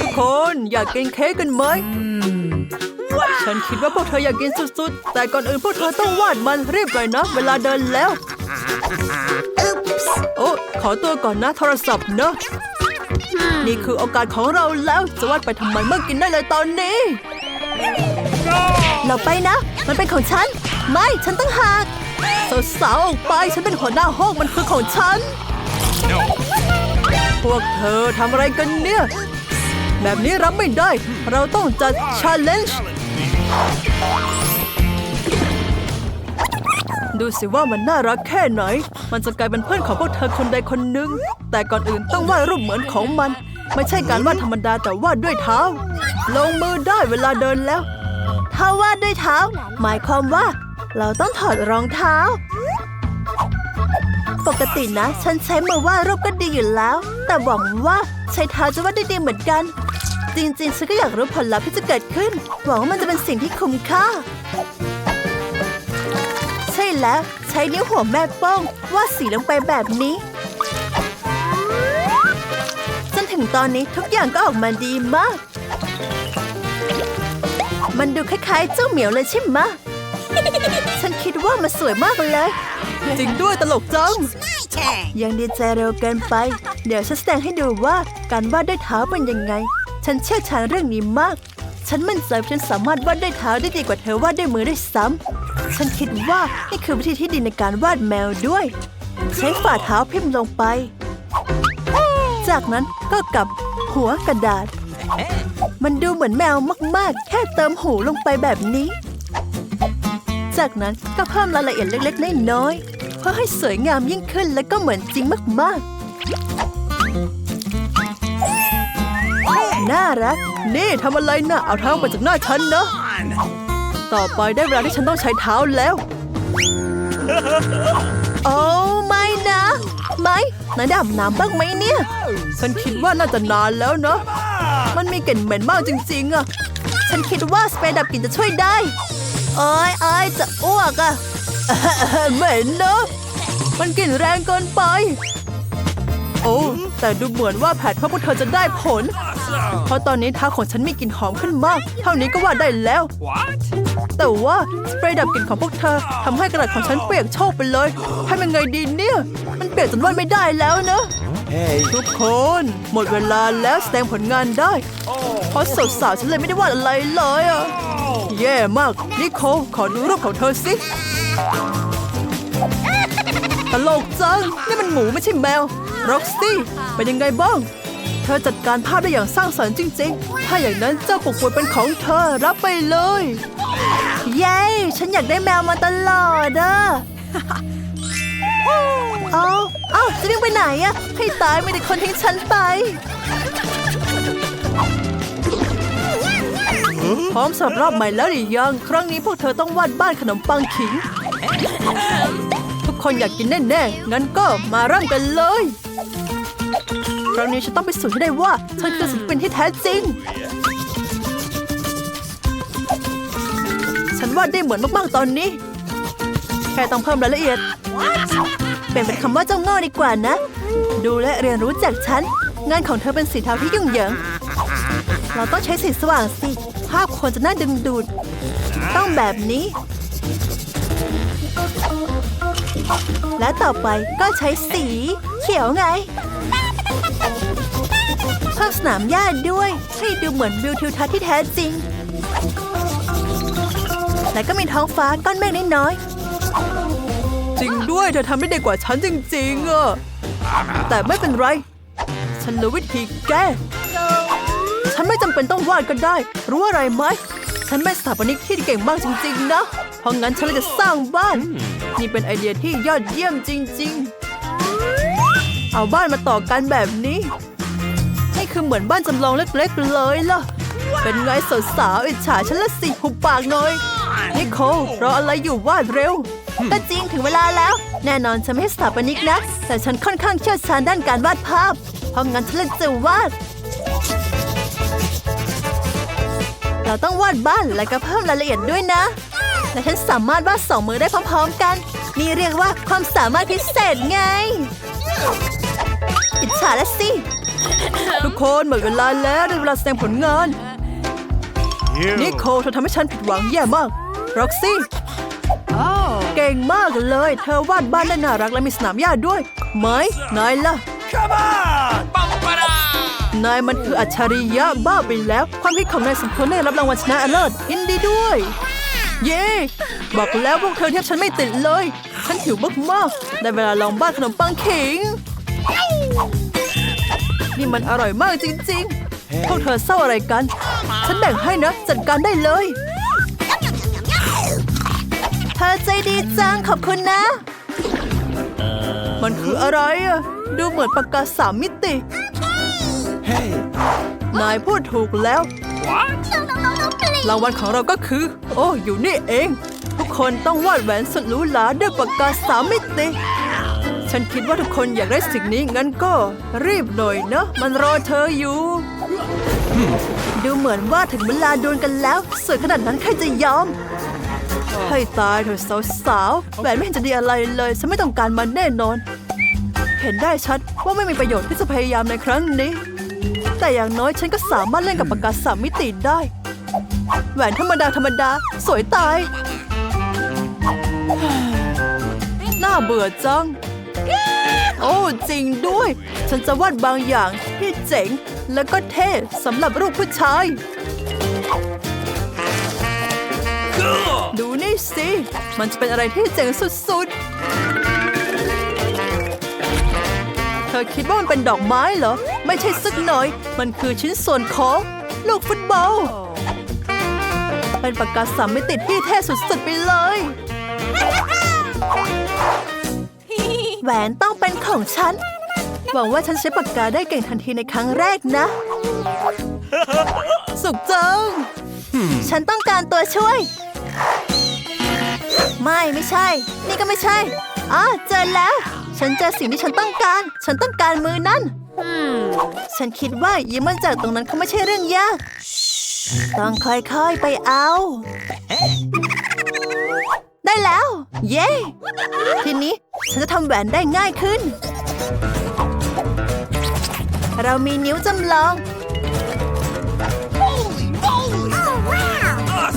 ทุกคนอยากกินเค้กกันไหม ฉันคิดว่าพวกเธออยากกินสุดๆ แต่ก่อนอื่นพวกเธอต้องวาดมันรีบเลยนะ เวลาเดินแล้ว โอ้ขอตัวก่อนนะโทรศัพท์เนอะนี่คือโอกาสของเราแล้วจะวาดไปทำไมเมื่อกินได้เลยตอนนี้ เราไปนะ มันเป็นของฉัน ไม่ฉันต้องหักสาวๆออกไปฉันเป็นหัวหน้าห้องมันคือของฉัน พวกเธอทำอะไรกันเนี่ย แบบนี้รับไม่ได้ เราต้องจัด challenge ดูสิว่ามันน่ารักแค่ไหน มันจะกลายเป็นเพื่อนของพวกเธอคนใดคนหนึ่ง แต่ก่อนอื่นต้องวาดรูปเหมือนของมัน ไม่ใช่การวาดธรรมดาแต่วาดด้วยเท้า ลงมือได้เวลาเดินแล้ว ถ้าวาดด้วยเท้า หมายความว่า เราต้องถอดรองเท้า ปกตินะ ฉันใช้มือวาดรูปก็ดีอยู่แล้ว แต่หวังว่าใช้เท้าจะวาดได้ดีเหมือนกัน จริงๆ ฉันก็อยากรู้ผลลัพธ์ที่จะเกิดขึ้น หวังว่ามันจะเป็นสิ่งที่คุ้มค่า ใช่แล้วใช้นิ้วหัวแม่โป้งวาดสีลงไปแบบนี้ จนถึงตอนนี้ทุกอย่างก็ออกมาดีมาก มันดูคล้ายๆ เจ้าเหมียวเลยใช่ไหมะฉันคิดว่ามันสวยมากเลย จริงด้วยตลกจังยังดีใจเร็วเกินไป เดี๋ยวฉันแสดงให้ดูว่าการวาดด้วยเท้าเป็นยังไง ฉันเชี่ยวชาญเรื่องนี้มาก ฉันมั่นใจว่าฉันสามารถวาดด้วยเท้าได้ดีกว่าเธอวาดด้วยมือได้ซ้ำฉันคิดว่านี่คือวิธีที่ดีในการวาดแมวด้วย ใช้ฝ่าเท้าพิมพ์ลงไป จากนั้นก็กลับหัวกระดาษ มันดูเหมือนแมวมากๆ แค่เติมหูลงไปแบบนี้ จากนั้นก็เพิ่มรายละเอียดเล็กๆน้อยๆเพื่อให้สวยงามยิ่งขึ้นและก็เหมือนจริงมากๆ น่ารัก นี่ทำอะไรนะ่ะเอาเท้าออกมาจากหน้าฉันนะ ต่อไปได้เวลาที่ฉันต้องใช้เท้าแล้ว โอ้ไม่นะ ไม่นายดำน้ำบ้างไหมเนี่ย ฉันคิดว่าน่าจะนานแล้วเนาะมันมีกลิ่นเหม็นมากจริงๆอะฉันคิดว่าสเปรย์ดับกลิ่นจะช่วยได้เอ้ยเอ้ยจะอ้วกอะเหม็นเนอะมันกลิ่นแรงเกินไป โอ้แต่ดูเหมือนว่าแผนเพื่อพวกเธอจะได้ผล เพราะตอนนี้เท้าของฉันมีกลิ่นหอมขึ้นมาก เท่านี้ก็ว่าได้แล้ว What? แต่ว่าสเปรย์ดับกลิ่นของพวกเธอทำให้กระดาษของฉันเปียกโชกไปเลยทำยังไงดีเนี่ย มันเปียกจนวาดไม่ได้แล้วเนอะ Hey. ทุกคน หมดเวลาแล้วแสดงผลงานได้ เพราะสาวๆฉันเลยไม่ได้วาดอะไรเลยอะแย่มากนิโคลขอดูรูปของเธอสิตลกจังนี่มันหมูไม่ใช่แมวร็อกซี่เป็นยังไงบ้าง เธอจัดการภาพได้อย่างสร้างสรรค์จริง ๆ ถ้าอย่างนั้นเจ้าปกปวยเป็นของเธอรับไปเลย เย้ ฉันอยากได้แมวมาตลอดอะเอาเอาจะวิ่งไปไหนอะให้ตายไม่ได้คนทิ้งฉันไป พร้อมสำหรับรอบใหม่แล้วหรือยัง ครั้งนี้พวกเธอต้องวาดบ้านขนมปังขิง ทุกคนอยากกินแน่ๆ งั้นก็มาเริ่มกันเลย ครั้งนี้ฉันต้องไปสูจน์ให้ได้ว่าฉันคือศิลปินที่แท้จริง ฉันวาดได้เหมือนมากๆตอนนี้ แค่ต้องเพิ่มรายละเอียด เปลี่ยนเป็นคำว่าเจ้าโง่ดีกว่านะ ดูและเรียนรู้จากฉัน งานของเธอเป็นสีเทาที่ยุ่งเหยิง เราต้องใช้สีสว่างสิ ภาพควรจะน่าดึงดูด ต้องแบบนี้ และต่อไปก็ใช้สี เขียวไง เพิ่มสนามหญ้าด้วย ให้ดูเหมือนวิวทิวทัศน์ที่แท้จริง และก็มีท้องฟ้าก้อนเมฆน้อยจริงด้วยเธอทำได้ดีกว่าฉันจริงๆอะแต่ไม่เป็นไร ฉันรู้วิธีแก้ฉันไม่จำเป็นต้องวาดก็ได้ รู้อะไรไหมฉันเป็นสถาปนิกที่เก่งมากจริง ๆ นะ เพราะงั้นฉันเลยจะสร้างบ้าน นี่เป็นไอเดียที่ยอดเยี่ยมจริง ๆ เอาบ้านมาต่อกันแบบนี้ คือเหมือนบ้านจำลองเล็กๆเลยล่ะ เป็นไงสาวๆอิจฉาฉันละสิหุบปากหน่อยนิโคลรออะไรอยู่วาดเร็ว ก็จริงถึงเวลาแล้ว แน่นอนฉันไม่ใช่สถาปนิกนะ แต่ฉันค่อนข้างเชี่ยวชาญด้านการวาดภาพ เพราะงั้นฉันเลยจะวาด เราต้องวาดบ้านและก็เพิ่มรายละเอียดด้วยนะ และฉันสามารถวาดสองมือได้พร้อมๆกัน นี่เรียกว่าความสามารถพิเศษไง อิจฉาละสิ ทุกคนหมดเวลาแล้วได้เวลาแสดงผลงาน นิโคลเธอทำให้ฉันผิดหวังแย่มากร็อกซี่เก่งมากเลย เธอวาดบ้านได้น่ารักและมีสนามหญ้าด้วยไหมนายล่ะ Come on! นายมันคืออัจฉริยะบ้าไปแล้ว ความคิดของนายสมควรได้รับรางวัลชนะเลิศยินดีด้วย เย้บอกแล้วพวกเธอเทียบฉันไม่ติดเลย ฉันหิวมากๆได้เวลาลองบ้านขนมปังขิง นี่มันอร่อยมากจริงๆ พวกเธอเศร้าอะไรกัน ฉันแบ่งให้นะ จัดการได้เลย เธอใจดีจังขอบคุณนะ มันคืออะไรอะ ดูเหมือนปากกาสามมิติ นายพูดถูกแล้ว รางวัลของเราก็คือ โอ้ อยู่นี่เอง ทุกคนต้องวาดแหวนสุดหรูหราด้วยปากกาสามมิติ ฉันคิดว่าทุกคนอยากได้สิ่งนี้ งั้นก็รีบหน่อยนะมันรอเธออยู่ ดูเหมือนว่าถึงเวลาดวลกันแล้ว สวยขนาดนั้นใครจะยอม ให้ตายเถอะสาวๆแหวนไม่เห็นจะดีอะไรเลย ฉันไม่ต้องการมันแน่นอน เห็นได้ชัดว่าไม่มีประโยชน์ที่จะพยายามในครั้งนี้ แต่อย่างน้อยฉันก็สามารถเล่นกับปากกาสามมิติได้ แหวนธรรมดาธรรมดา สวยตาย น่าเบื่อจัง โอ้จริงด้วย ฉันจะวาดบางอย่างที่เจ๋ง แล้วก็เท่สำหรับรูปผู้ชาย ดูนี่สิ มันจะเป็นอะไรที่เจ๋งสุดๆ เธอคิดว่ามันเป็นดอกไม้เหรอ ไม่ใช่สักหน่อย มันคือชิ้นส่วนของลูกฟุตบอล เป็นปากกาสามมิติที่เท่สุดๆไปเลย แหวนต้องเป็นของฉัน หวังว่าฉันใช้ปากกาได้เก่งทันทีในครั้งแรกนะ สุขจัง ฉันต้องการตัวช่วย ไม่ไม่ใช่ นี่ก็ไม่ใช่อ๋อเจอแล้ว ฉันเจอสิ่งที่ฉันต้องการ ฉันต้องการมือนั่นฉันคิดว่ายืมมันจากตรงนั้นเขาไม่ใช่เรื่องยาก ต้องค่อยๆไปเอา ได้แล้ว เย้ ทีนี้ฉันจะทำแหวนได้ง่ายขึ้น เรามีนิ้วจำลอง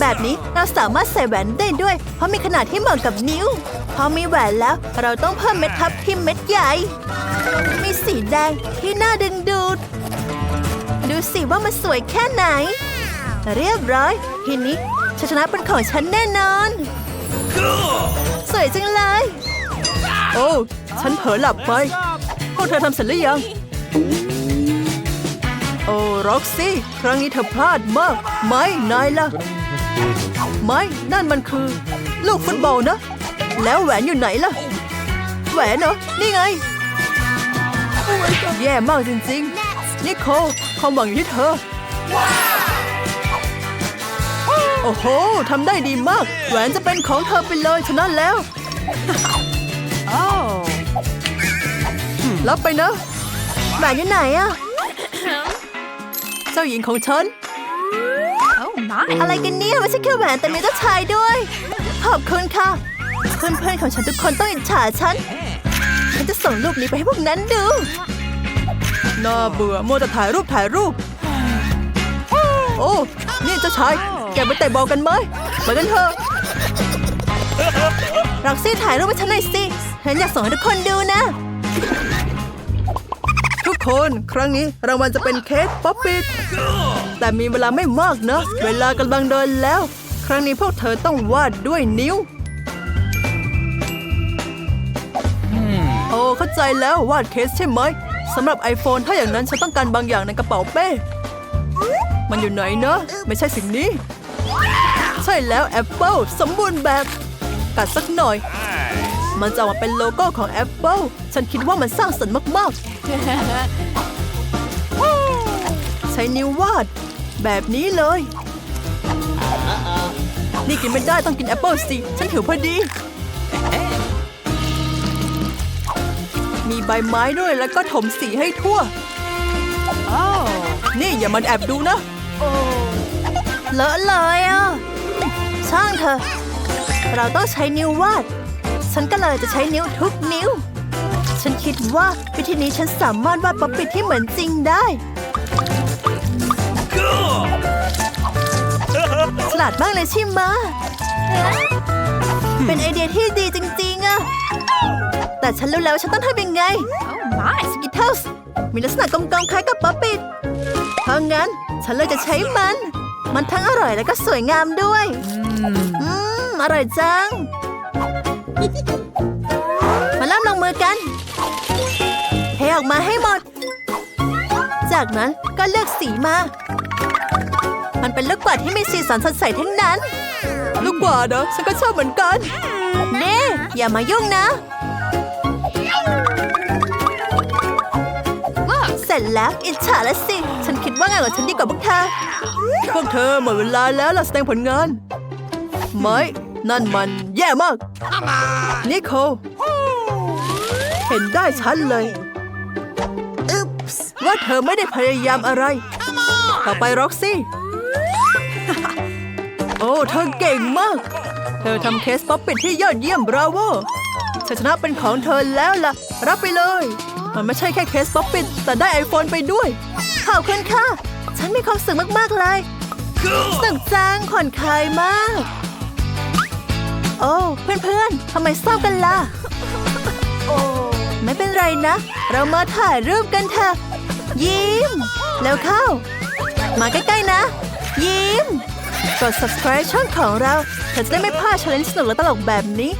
แบบนี้เราสามารถใส่แหวนได้ด้วย เพราะมีขนาดที่เหมาะกับนิ้ว พอมีแหวนแล้วเราต้องเพิ่มเม็ดทับทิมเม็ดใหญ่ มีสีแดงที่น่าดึงดูด ดูสิว่ามันสวยแค่ไหน เรียบร้อย ทีนี้ชัยชนะเป็นของฉันแน่นอน สวยจังเลย โอ้ฉันเผลอหลับไปพวกเธอทำเสร็จหรือยัง โอ้ร็อกซี่ ครั้งนี้เธอพลาดมาก ไม่นายล่ะ ไม่นั่นมันคือ ลูกฟุตบอลนะ แล้วแหวนอยู่ไหนล่ะ แหวนเหรอ นี่ไง แย่มากจริงๆนิโคลความหวังอยู่ที่เธอ โอ้โหทำได้ดีมาก แหวนจะเป็นของเธอไปเลยชนะแล้วรับไปนะแหวนอยู่ไหนอะเจ้าหญิงของฉันอะไรกันเนี่ยไม่ใช่แค่แหวนแต่มีเจ้าชายด้วย ขอบคุณค่ะ เพื่อนๆของฉันทุกคนต้องอิจฉาฉัน ฉันจะส่งรูปนี้ไปให้พวกนั้นดูน่าเบื่อมัวแต่ถ่ายรูปถ่ายรูป โอ้ นี่เจ้าชาย แกไปเตะบอลกันไหมไปกันเถอะรักซี่ถ่ายรูปให้ฉันหน่อยสิฉันอยากส่งให้ทุกคนดูนะ ทุกคนครั้งนี้รางวัลจะเป็นเค้กป๊อปปี้แต่มีเวลาไม่มากเนะเวลากำลังเดินแล้ว ครั้งนี้พวกเธอต้องวาดด้วยนิ้ว โอ้เข้าใจแล้ววาดเคสใช่ไหมสำหรับ iPhone ถ้าอย่างนั้นฉันต้องการบางอย่างในกระเป๋าเป้ มันอยู่ไหนเนอะไม่ใช่สิ่งนี้ ใช่แล้ว Apple สมบูรณ์แบบ กัดสักหน่อย มันจะออกมาเป็นโลโก้ของ Apple ฉันคิดว่ามันสร้างสรรค์มาก ๆ ใช้นิ้ววาด แบบนี้เลย นี่กินไม่ได้ต้องกินแอปเปิลสิ ฉันหิวพอดี มีใบไม้ด้วยแล้วก็ถมสีให้ทั่ว นี่อย่ามันแอบดูนะ เลอะเลยอะช่างเถอะ เราต้องใช้นิ้ววาด ฉันก็เลยจะใช้นิ้วทุกนิ้ว ฉันคิดว่าวิธีนี้ฉันสามารถวาดป๊อปปิดที่เหมือนจริงได้ Cool. ฉลาดมากเลยใช่ไหมะเป็นไอเดียที่ดีจริงๆอะแต่ฉันรู้แล้วว่าฉันต้องทำยังไง Oh my! สกิทเทิลส์มีลักษณะกลมๆคล้ายกับป๊อปปิดเพราะงั้นฉันเลยจะใช้มัน มันทั้งอร่อยและก็สวยงามด้วย อืม อร่อยจัง มาเริ่มลงมือกันเทออกมาให้หมด จากนั้นก็เลือกสีมา มันเป็นลูกกวาดที่มีสีสันสดใสทั้งนั้น ลูกกวาดเหรอฉันก็ชอบเหมือนกันเน่อย่ามายุ่งนะ Look! เสร็จแล้วอิจฉาแล้วสิ ฉันคิดว่างานของฉันดีกว่าพวกเธอ พวกเธอหมดเวลาแล้วล่ะแสดงผลงาน ไม่ นั่นมันแย่มาก นิโคลเห็นได้ชัดเลยว่าเธอไม่ได้พยายามอะไร ต่อไปร็อกซี่ โอ้ เธอเก่งมาก เธอทำเคสป๊อปปิดที่ยอดเยี่ยมบราโวชัยชนะเป็นของเธอแล้วล่ะ รับไปเลย มันไม่ใช่แค่เคสป๊อปปิดแต่ได้ไอโฟนไปด้วยขอบคุณค่ะ ฉันมีความสุขมากๆเลย Cool. สนุกจังผ่อนคลายมาก โอ้เพื่อนๆทำไมเศร้ากันล่ะไม่เป็นไรนะ เรามาถ่ายรูปกันเถอะยิ้ม แล้วเข้า มาใกล้ๆนะ ยิ้ม กด subscribe ช่องของเราเธอจะได้ไม่พลาด challenge สนุกและตลกแบบนี้